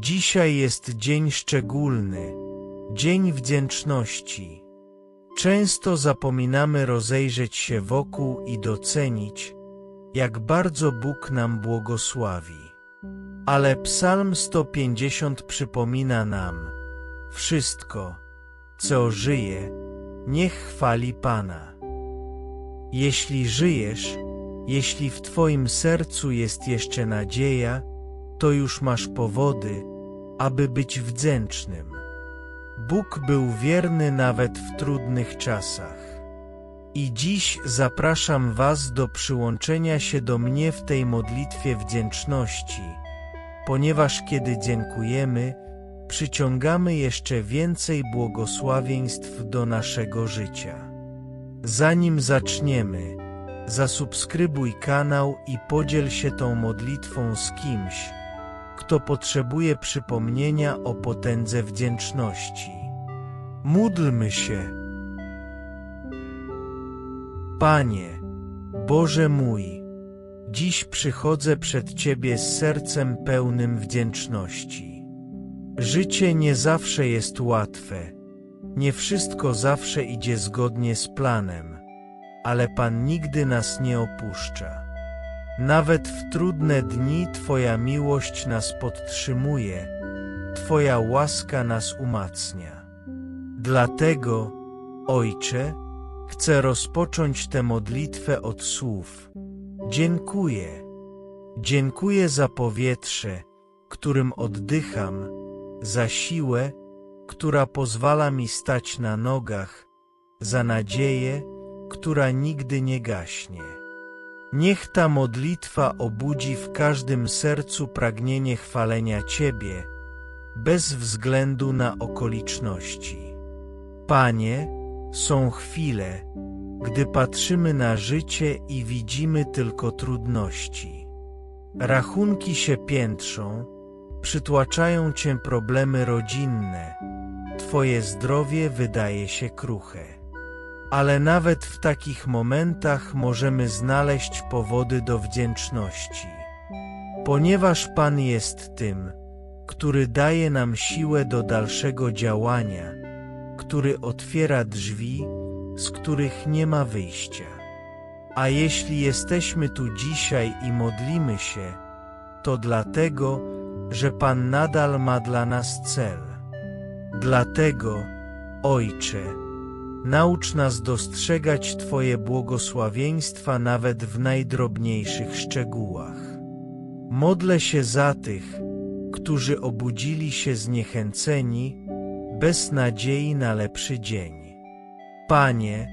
Dzisiaj jest dzień szczególny, dzień wdzięczności. Często zapominamy rozejrzeć się wokół i docenić, jak bardzo Bóg nam błogosławi. Ale Psalm 150 przypomina nam, wszystko, co żyje, niech chwali Pana. Jeśli żyjesz, jeśli w Twoim sercu jest jeszcze nadzieja, to już masz powody, aby być wdzięcznym. Bóg był wierny nawet w trudnych czasach. I dziś zapraszam Was do przyłączenia się do mnie w tej modlitwie wdzięczności, ponieważ kiedy dziękujemy, przyciągamy jeszcze więcej błogosławieństw do naszego życia. Zanim zaczniemy, zasubskrybuj kanał i podziel się tą modlitwą z kimś, kto potrzebuje przypomnienia o potędze wdzięczności. Módlmy się. Panie, Boże mój, dziś przychodzę przed Ciebie z sercem pełnym wdzięczności. Życie nie zawsze jest łatwe, nie wszystko zawsze idzie zgodnie z planem, ale Pan nigdy nas nie opuszcza. Nawet w trudne dni Twoja miłość nas podtrzymuje, Twoja łaska nas umacnia. Dlatego, Ojcze, chcę rozpocząć tę modlitwę od słów. Dziękuję. Dziękuję za powietrze, którym oddycham, za siłę, która pozwala mi stać na nogach, za nadzieję, która nigdy nie gaśnie. Niech ta modlitwa obudzi w każdym sercu pragnienie chwalenia Ciebie, bez względu na okoliczności. Panie, są chwile, gdy patrzymy na życie i widzimy tylko trudności. Rachunki się piętrzą, przytłaczają Cię problemy rodzinne, Twoje zdrowie wydaje się kruche. Ale nawet w takich momentach możemy znaleźć powody do wdzięczności. Ponieważ Pan jest tym, który daje nam siłę do dalszego działania, który otwiera drzwi, z których nie ma wyjścia. A jeśli jesteśmy tu dzisiaj i modlimy się, to dlatego, że Pan nadal ma dla nas cel. Dlatego, Ojcze, Naucz nas dostrzegać Twoje błogosławieństwa nawet w najdrobniejszych szczegółach. Modlę się za tych, którzy obudzili się zniechęceni, bez nadziei na lepszy dzień. Panie,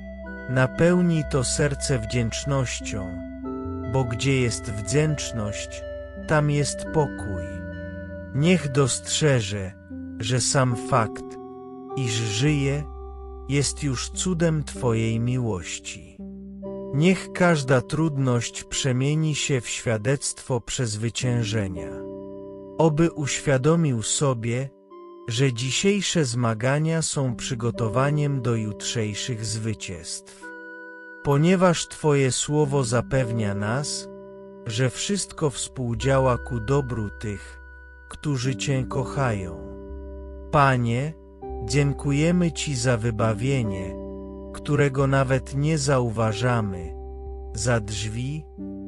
napełnij to serce wdzięcznością, bo gdzie jest wdzięczność, tam jest pokój. Niech dostrzeże, że sam fakt, iż żyje, jest już cudem Twojej miłości. Niech każda trudność przemieni się w świadectwo przezwyciężenia. Oby uświadomił sobie, że dzisiejsze zmagania są przygotowaniem do jutrzejszych zwycięstw. Ponieważ Twoje słowo zapewnia nas, że wszystko współdziała ku dobru tych, którzy Cię kochają. Panie, Dziękujemy Ci za wybawienie, którego nawet nie zauważamy, za drzwi,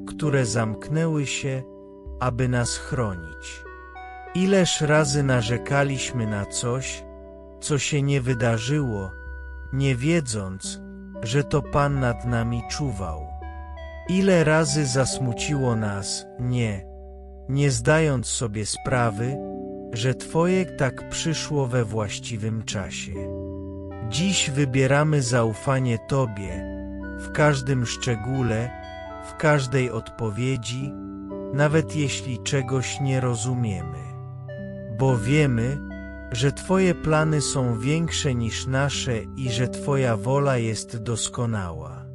które zamknęły się, aby nas chronić. Ileż razy narzekaliśmy na coś, co się nie wydarzyło, nie wiedząc, że to Pan nad nami czuwał. Ile razy zasmuciło nas, nie, nie zdając sobie sprawy, że Twoje tak przyszło we właściwym czasie. Dziś wybieramy zaufanie Tobie w każdym szczególe, w każdej odpowiedzi, nawet jeśli czegoś nie rozumiemy. Bo wiemy, że Twoje plany są większe niż nasze i że Twoja wola jest doskonała.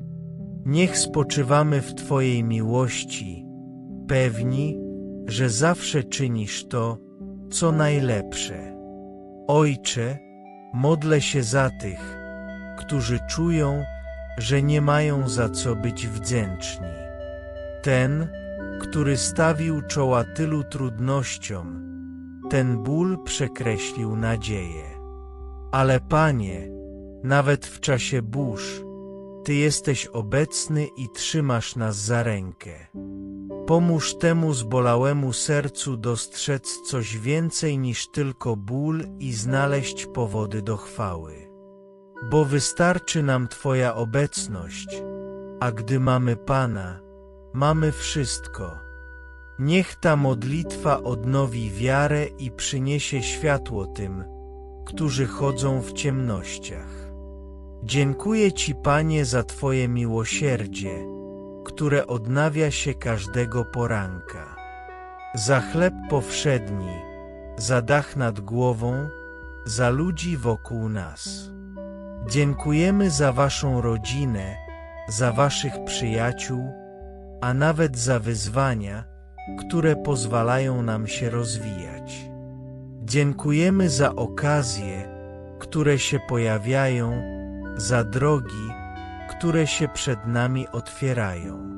Niech spoczywamy w Twojej miłości, pewni, że zawsze czynisz to, co najlepsze. Ojcze, modlę się za tych, którzy czują, że nie mają za co być wdzięczni. Ten, który stawił czoła tylu trudnościom, ten ból przekreślił nadzieję. Ale Panie, nawet w czasie burz, Ty jesteś obecny i trzymasz nas za rękę. Pomóż temu zbolałemu sercu dostrzec coś więcej niż tylko ból i znaleźć powody do chwały. Bo wystarczy nam Twoja obecność, a gdy mamy Pana, mamy wszystko. Niech ta modlitwa odnowi wiarę i przyniesie światło tym, którzy chodzą w ciemnościach. Dziękuję Ci, Panie, za Twoje miłosierdzie, które odnawia się każdego poranka. Za chleb powszedni, za dach nad głową, za ludzi wokół nas. Dziękujemy za Waszą rodzinę, za Waszych przyjaciół, a nawet za wyzwania, które pozwalają nam się rozwijać. Dziękujemy za okazje, które się pojawiają, za drogi, które się przed nami otwierają.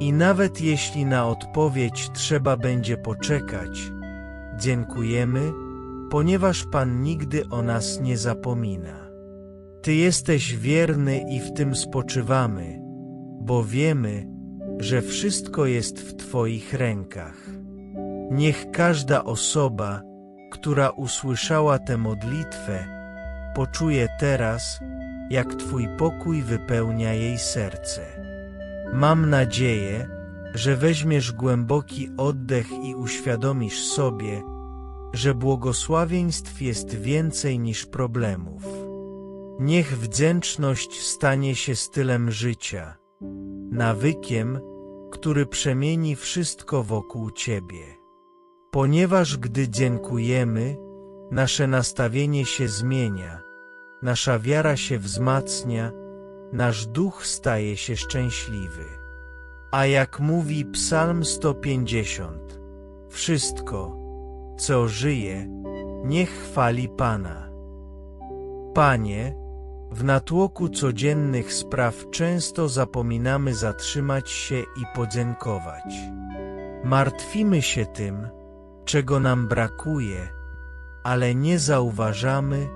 I nawet jeśli na odpowiedź trzeba będzie poczekać, dziękujemy, ponieważ Pan nigdy o nas nie zapomina. Ty jesteś wierny i w tym spoczywamy, bo wiemy, że wszystko jest w Twoich rękach. Niech każda osoba, która usłyszała tę modlitwę, poczuje teraz, jak Twój pokój wypełnia jej serce. Mam nadzieję, że weźmiesz głęboki oddech i uświadomisz sobie, że błogosławieństw jest więcej niż problemów. Niech wdzięczność stanie się stylem życia, nawykiem, który przemieni wszystko wokół Ciebie. Ponieważ gdy dziękujemy, nasze nastawienie się zmienia, nasza wiara się wzmacnia, nasz duch staje się szczęśliwy. A jak mówi Psalm 150, wszystko, co żyje, niech chwali Pana. Panie, w natłoku codziennych spraw często zapominamy zatrzymać się i podziękować. Martwimy się tym, czego nam brakuje, ale nie zauważamy,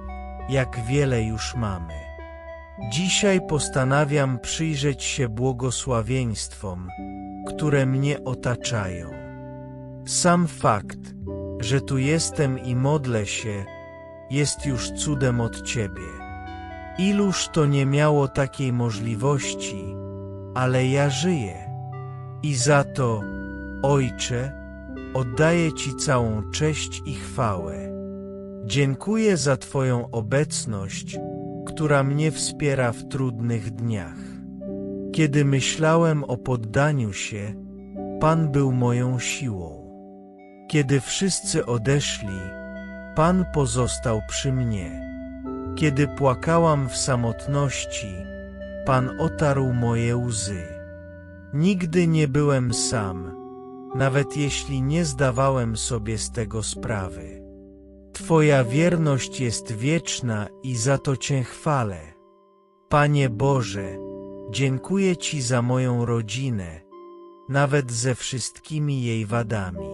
jak wiele już mamy. Dzisiaj postanawiam przyjrzeć się błogosławieństwom, które mnie otaczają. Sam fakt, że tu jestem i modlę się, jest już cudem od Ciebie. Iluż to nie miało takiej możliwości, ale ja żyję. I za to, Ojcze, oddaję Ci całą cześć i chwałę. Dziękuję za Twoją obecność, która mnie wspiera w trudnych dniach. Kiedy myślałem o poddaniu się, Pan był moją siłą. Kiedy wszyscy odeszli, Pan pozostał przy mnie. Kiedy płakałam w samotności, Pan otarł moje łzy. Nigdy nie byłem sam, nawet jeśli nie zdawałem sobie z tego sprawy. Twoja wierność jest wieczna i za to Cię chwalę. Panie Boże, dziękuję Ci za moją rodzinę, nawet ze wszystkimi jej wadami.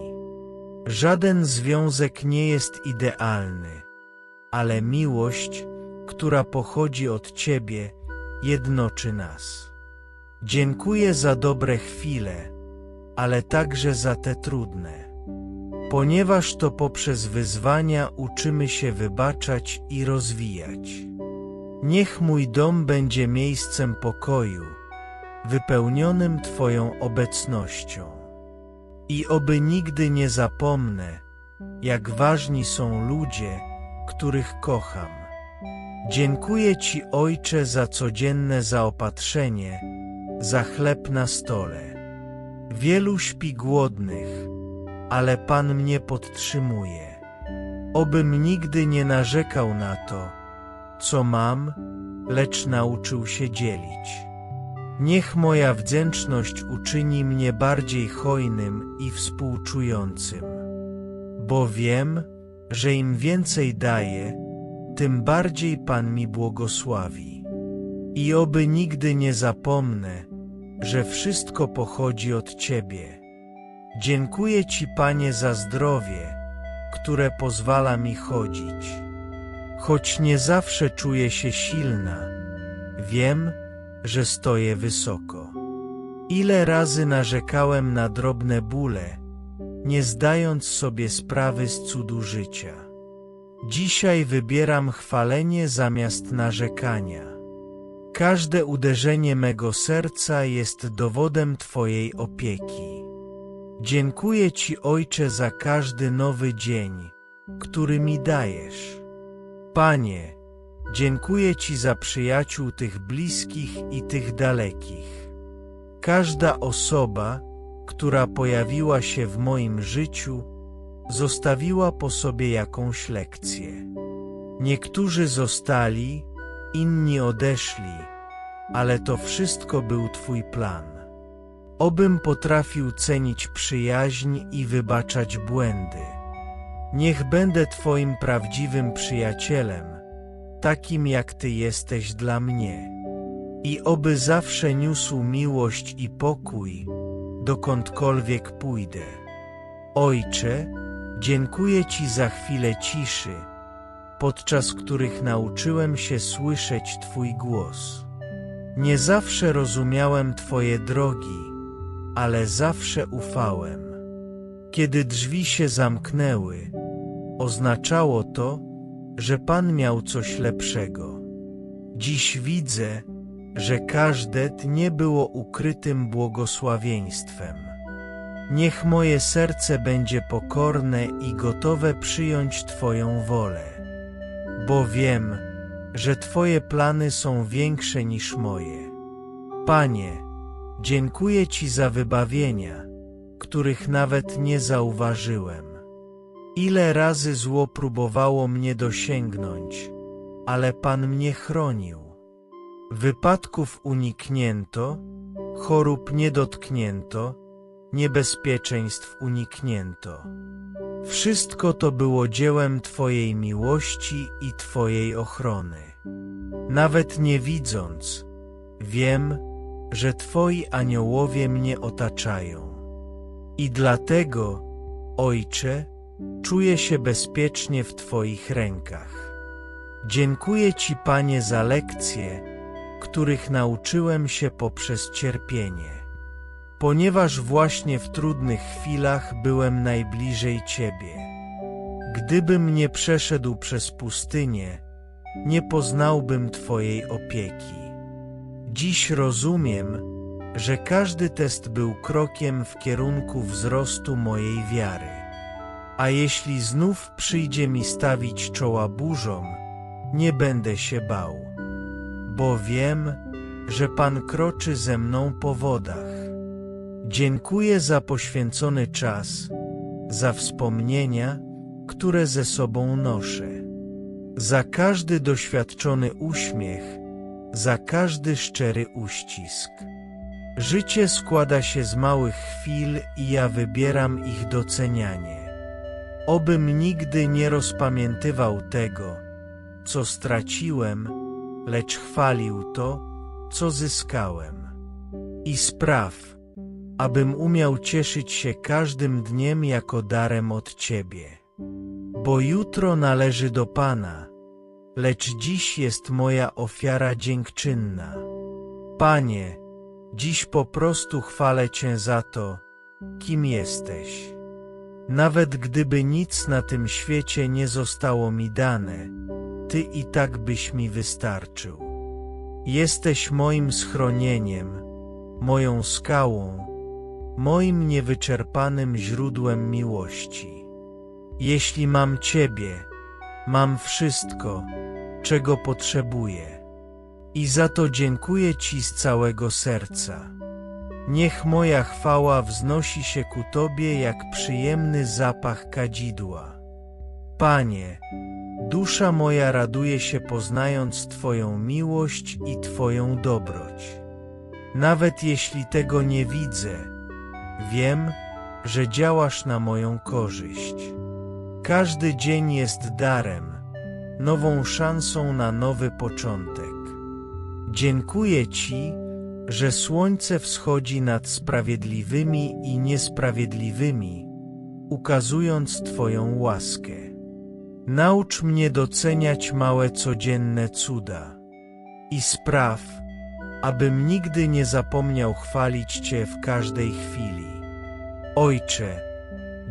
Żaden związek nie jest idealny, ale miłość, która pochodzi od Ciebie, jednoczy nas. Dziękuję za dobre chwile, ale także za te trudne. Ponieważ to poprzez wyzwania uczymy się wybaczać i rozwijać. Niech mój dom będzie miejscem pokoju, wypełnionym Twoją obecnością. I oby nigdy nie zapomnę, jak ważni są ludzie, których kocham. Dziękuję Ci, Ojcze, za codzienne zaopatrzenie, za chleb na stole. Wielu śpi głodnych, ale Pan mnie podtrzymuje. Obym nigdy nie narzekał na to, co mam, lecz nauczył się dzielić. Niech moja wdzięczność uczyni mnie bardziej hojnym i współczującym, bo wiem, że im więcej daję, tym bardziej Pan mi błogosławi. I oby nigdy nie zapomnę, że wszystko pochodzi od Ciebie. Dziękuję Ci, Panie, za zdrowie, które pozwala mi chodzić. Choć nie zawsze czuję się silna, wiem, że stoję wysoko. Ile razy narzekałem na drobne bóle, nie zdając sobie sprawy z cudu życia. Dzisiaj wybieram chwalenie zamiast narzekania. Każde uderzenie mego serca jest dowodem Twojej opieki. Dziękuję Ci, Ojcze, za każdy nowy dzień, który mi dajesz. Panie, dziękuję Ci za przyjaciół tych bliskich i tych dalekich. Każda osoba, która pojawiła się w moim życiu, zostawiła po sobie jakąś lekcję. Niektórzy zostali, inni odeszli, ale to wszystko był Twój plan. Obym potrafił cenić przyjaźń i wybaczać błędy. Niech będę Twoim prawdziwym przyjacielem, takim jak Ty jesteś dla mnie. I oby zawsze niósł miłość i pokój, dokądkolwiek pójdę. Ojcze, dziękuję Ci za chwilę ciszy, podczas których nauczyłem się słyszeć Twój głos. Nie zawsze rozumiałem Twoje drogi, ale zawsze ufałem. Kiedy drzwi się zamknęły, oznaczało to, że Pan miał coś lepszego. Dziś widzę, że każde dnie było ukrytym błogosławieństwem. Niech moje serce będzie pokorne i gotowe przyjąć Twoją wolę, bo wiem, że Twoje plany są większe niż moje. Panie, dziękuję Ci za wybawienia, których nawet nie zauważyłem. Ile razy zło próbowało mnie dosięgnąć, ale Pan mnie chronił. Wypadków uniknięto, chorób nie dotknięto, niebezpieczeństw uniknięto. Wszystko to było dziełem Twojej miłości i Twojej ochrony. Nawet nie widząc, wiem, że Twoi aniołowie mnie otaczają. I dlatego, Ojcze, czuję się bezpiecznie w Twoich rękach. Dziękuję Ci, Panie, za lekcje, których nauczyłem się poprzez cierpienie. Ponieważ właśnie w trudnych chwilach byłem najbliżej Ciebie. Gdybym nie przeszedł przez pustynię, nie poznałbym Twojej opieki. Dziś rozumiem, że każdy test był krokiem w kierunku wzrostu mojej wiary. A jeśli znów przyjdzie mi stawić czoła burzom, nie będę się bał, bo wiem, że Pan kroczy ze mną po wodach. Dziękuję za poświęcony czas, za wspomnienia, które ze sobą noszę, za każdy doświadczony uśmiech, za każdy szczery uścisk. Życie składa się z małych chwil i ja wybieram ich docenianie. Obym nigdy nie rozpamiętywał tego, co straciłem, lecz chwalił to, co zyskałem. I spraw, abym umiał cieszyć się każdym dniem jako darem od Ciebie. Bo jutro należy do Pana, lecz dziś jest moja ofiara dziękczynna. Panie, dziś po prostu chwalę Cię za to, kim jesteś. Nawet gdyby nic na tym świecie nie zostało mi dane, Ty i tak byś mi wystarczył. Jesteś moim schronieniem, moją skałą, moim niewyczerpanym źródłem miłości. Jeśli mam Ciebie, mam wszystko, czego potrzebuję. I za to dziękuję Ci z całego serca. Niech moja chwała wznosi się ku Tobie jak przyjemny zapach kadzidła. Panie, dusza moja raduje się poznając Twoją miłość i Twoją dobroć. Nawet jeśli tego nie widzę, Wiem, że działasz na moją korzyść. Każdy dzień jest darem, nową szansą na nowy początek. Dziękuję Ci, że słońce wschodzi nad sprawiedliwymi i niesprawiedliwymi, ukazując Twoją łaskę. Naucz mnie doceniać małe codzienne cuda i spraw, abym nigdy nie zapomniał chwalić Cię w każdej chwili. Ojcze,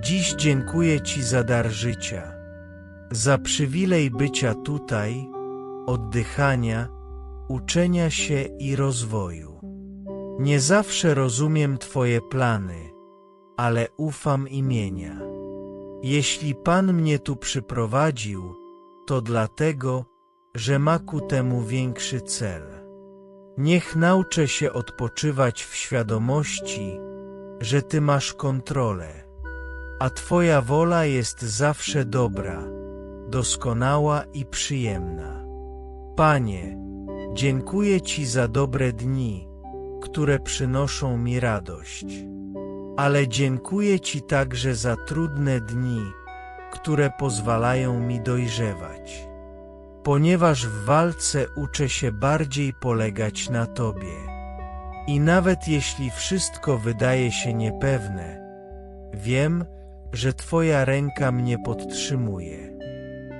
dziś dziękuję Ci za dar życia, za przywilej bycia tutaj, oddychania, uczenia się i rozwoju. Nie zawsze rozumiem Twoje plany, ale ufam imienia. Jeśli Pan mnie tu przyprowadził, to dlatego, że ma ku temu większy cel. Niech nauczę się odpoczywać w świadomości, że Ty masz kontrolę, a Twoja wola jest zawsze dobra, doskonała i przyjemna. Panie, dziękuję Ci za dobre dni, które przynoszą mi radość. Ale dziękuję Ci także za trudne dni, które pozwalają mi dojrzewać. Ponieważ w walce uczę się bardziej polegać na Tobie. I nawet jeśli wszystko wydaje się niepewne, wiem, że Twoja ręka mnie podtrzymuje.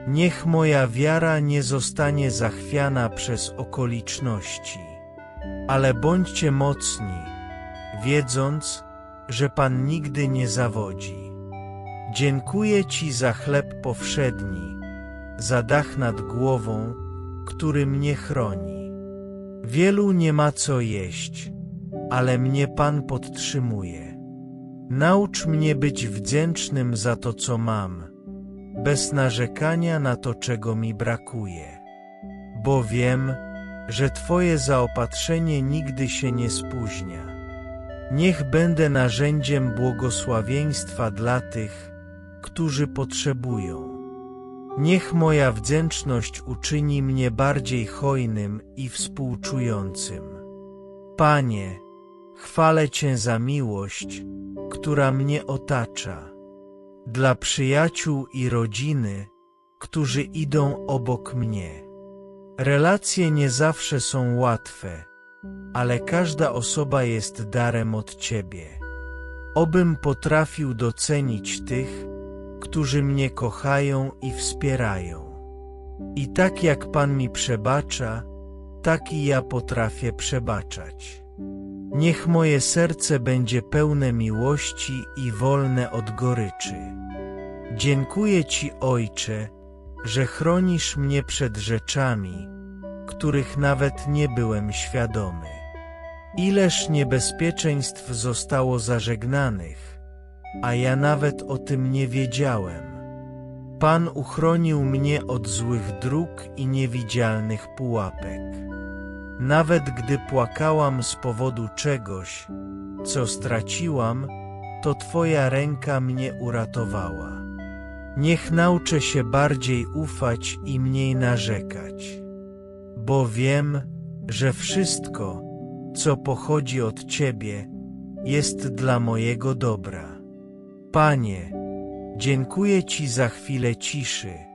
Niech moja wiara nie zostanie zachwiana przez okoliczności, ale bądźcie mocni, wiedząc, że Pan nigdy nie zawodzi. Dziękuję Ci za chleb powszedni, za dach nad głową, który mnie chroni. Wielu nie ma co jeść, ale mnie Pan podtrzymuje. Naucz mnie być wdzięcznym za to, co mam, bez narzekania na to, czego mi brakuje. Bo wiem, że Twoje zaopatrzenie nigdy się nie spóźnia. Niech będę narzędziem błogosławieństwa dla tych, którzy potrzebują. Niech moja wdzięczność uczyni mnie bardziej hojnym i współczującym. Panie, chwalę Cię za miłość, która mnie otacza, dla przyjaciół i rodziny, którzy idą obok mnie. Relacje nie zawsze są łatwe, ale każda osoba jest darem od Ciebie. Obym potrafił docenić tych, którzy mnie kochają i wspierają. I tak jak Pan mi przebacza, tak i ja potrafię przebaczać. Niech moje serce będzie pełne miłości i wolne od goryczy. Dziękuję Ci, Ojcze, że chronisz mnie przed rzeczami, których nawet nie byłem świadomy. Ileż niebezpieczeństw zostało zażegnanych, a ja nawet o tym nie wiedziałem. Pan uchronił mnie od złych dróg i niewidzialnych pułapek. Nawet gdy płakałam z powodu czegoś, co straciłam, to Twoja ręka mnie uratowała. Niech nauczę się bardziej ufać i mniej narzekać, bo wiem, że wszystko, co pochodzi od Ciebie, jest dla mojego dobra. Panie, dziękuję Ci za chwilę ciszy,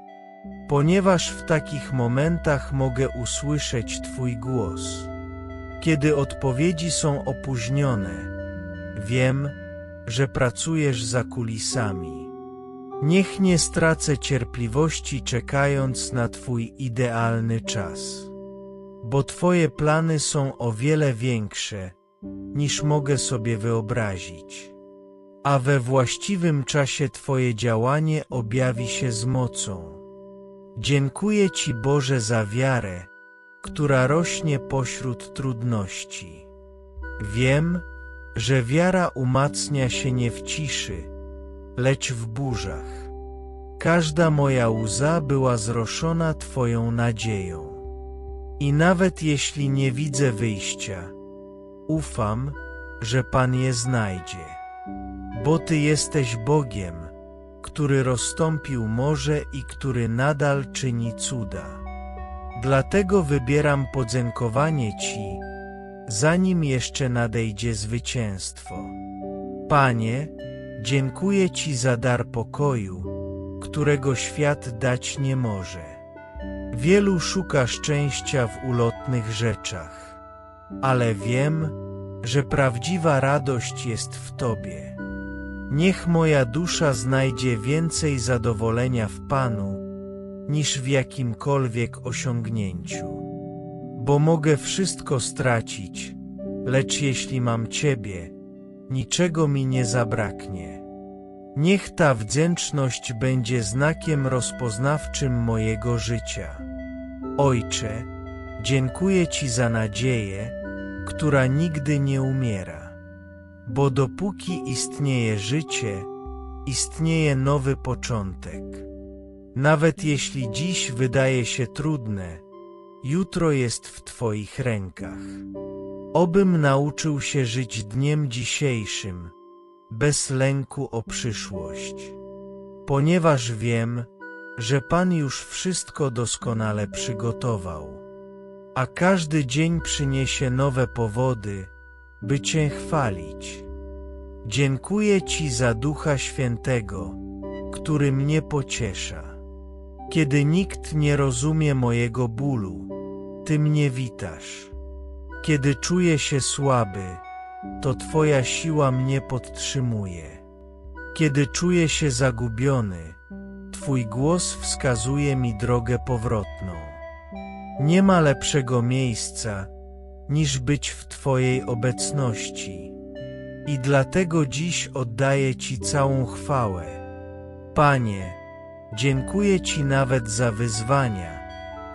ponieważ w takich momentach mogę usłyszeć Twój głos. Kiedy odpowiedzi są opóźnione, wiem, że pracujesz za kulisami. Niech nie stracę cierpliwości czekając na Twój idealny czas bo Twoje plany są o wiele większe, niż mogę sobie wyobrazić. A we właściwym czasie Twoje działanie objawi się z mocą. Dziękuję Ci Boże za wiarę, która rośnie pośród trudności. Wiem, że wiara umacnia się nie w ciszy, lecz w burzach. Każda moja łza była zroszona Twoją nadzieją. I nawet jeśli nie widzę wyjścia, ufam, że Pan je znajdzie. Bo Ty jesteś Bogiem, który rozstąpił morze i który nadal czyni cuda. Dlatego wybieram podziękowanie Ci, zanim jeszcze nadejdzie zwycięstwo. Panie, dziękuję Ci za dar pokoju, którego świat dać nie może. Wielu szuka szczęścia w ulotnych rzeczach, ale wiem, że prawdziwa radość jest w Tobie. Niech moja dusza znajdzie więcej zadowolenia w Panu, niż w jakimkolwiek osiągnięciu. Bo mogę wszystko stracić, lecz jeśli mam Ciebie, niczego mi nie zabraknie. Niech ta wdzięczność będzie znakiem rozpoznawczym mojego życia. Ojcze, dziękuję Ci za nadzieję, która nigdy nie umiera. Bo dopóki istnieje życie, istnieje nowy początek. Nawet jeśli dziś wydaje się trudne, jutro jest w Twoich rękach. Obym nauczył się żyć dniem dzisiejszym, bez lęku o przyszłość. Ponieważ wiem, że Pan już wszystko doskonale przygotował, a każdy dzień przyniesie nowe powody, by Cię chwalić. Dziękuję Ci za Ducha Świętego, który mnie pociesza. Kiedy nikt nie rozumie mojego bólu, Ty mnie witasz. Kiedy czuję się słaby, to Twoja siła mnie podtrzymuje. Kiedy czuję się zagubiony, Twój głos wskazuje mi drogę powrotną. Nie ma lepszego miejsca, niż być w Twojej obecności. I dlatego dziś oddaję Ci całą chwałę. Panie, dziękuję Ci nawet za wyzwania,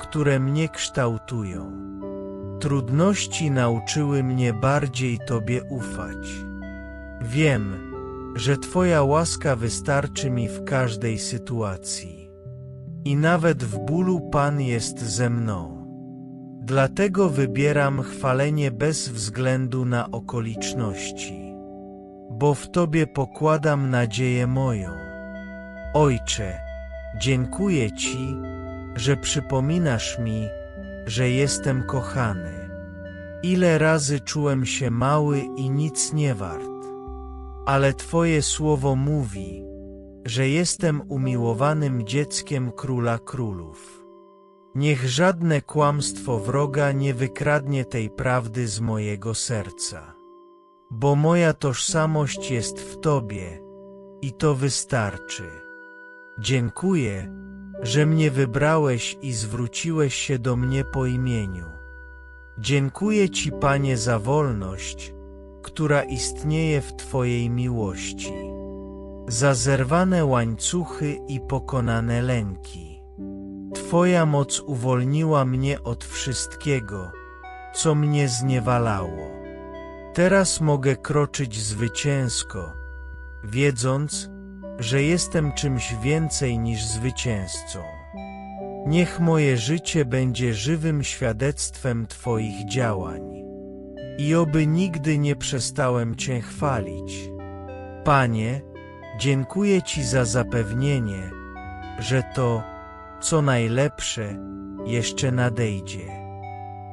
które mnie kształtują. Trudności nauczyły mnie bardziej Tobie ufać. Wiem, że Twoja łaska wystarczy mi w każdej sytuacji. I nawet w bólu Pan jest ze mną. Dlatego wybieram chwalenie bez względu na okoliczności, bo w Tobie pokładam nadzieję moją. Ojcze, dziękuję Ci, że przypominasz mi, że jestem kochany. Ile razy czułem się mały i nic nie wart. Ale Twoje słowo mówi, że jestem umiłowanym dzieckiem Króla Królów. Niech żadne kłamstwo wroga nie wykradnie tej prawdy z mojego serca. Bo moja tożsamość jest w Tobie i to wystarczy. Dziękuję, że mnie wybrałeś i zwróciłeś się do mnie po imieniu. Dziękuję Ci, Panie, za wolność, która istnieje w Twojej miłości, za zerwane łańcuchy i pokonane lęki. Twoja moc uwolniła mnie od wszystkiego, co mnie zniewalało. Teraz mogę kroczyć zwycięsko, wiedząc, że jestem czymś więcej niż zwycięzcą. Niech moje życie będzie żywym świadectwem Twoich działań. I oby nigdy nie przestałem Cię chwalić. Panie, dziękuję Ci za zapewnienie, że to, co najlepsze, jeszcze nadejdzie.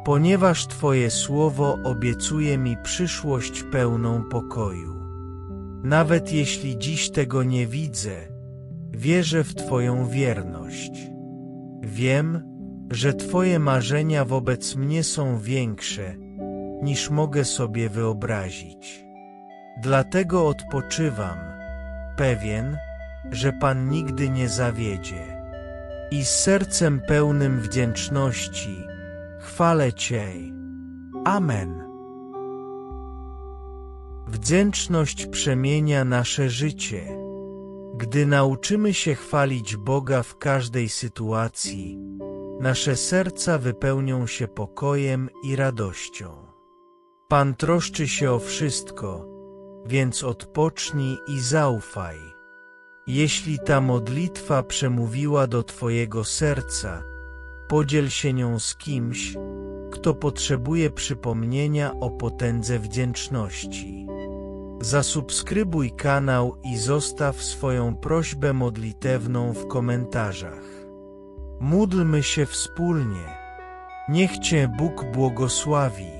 Ponieważ Twoje słowo obiecuje mi przyszłość pełną pokoju. Nawet jeśli dziś tego nie widzę, wierzę w Twoją wierność. Wiem, że Twoje marzenia wobec mnie są większe, niż mogę sobie wyobrazić. Dlatego odpoczywam, pewien, że Pan nigdy nie zawiedzie. I z sercem pełnym wdzięczności chwalę Cię. Amen. Wdzięczność przemienia nasze życie. Gdy nauczymy się chwalić Boga w każdej sytuacji, nasze serca wypełnią się pokojem i radością. Pan troszczy się o wszystko, więc odpocznij i zaufaj. Jeśli ta modlitwa przemówiła do Twojego serca, podziel się nią z kimś, kto potrzebuje przypomnienia o potędze wdzięczności. Zasubskrybuj kanał i zostaw swoją prośbę modlitewną w komentarzach. Módlmy się wspólnie. Niech Cię Bóg błogosławi.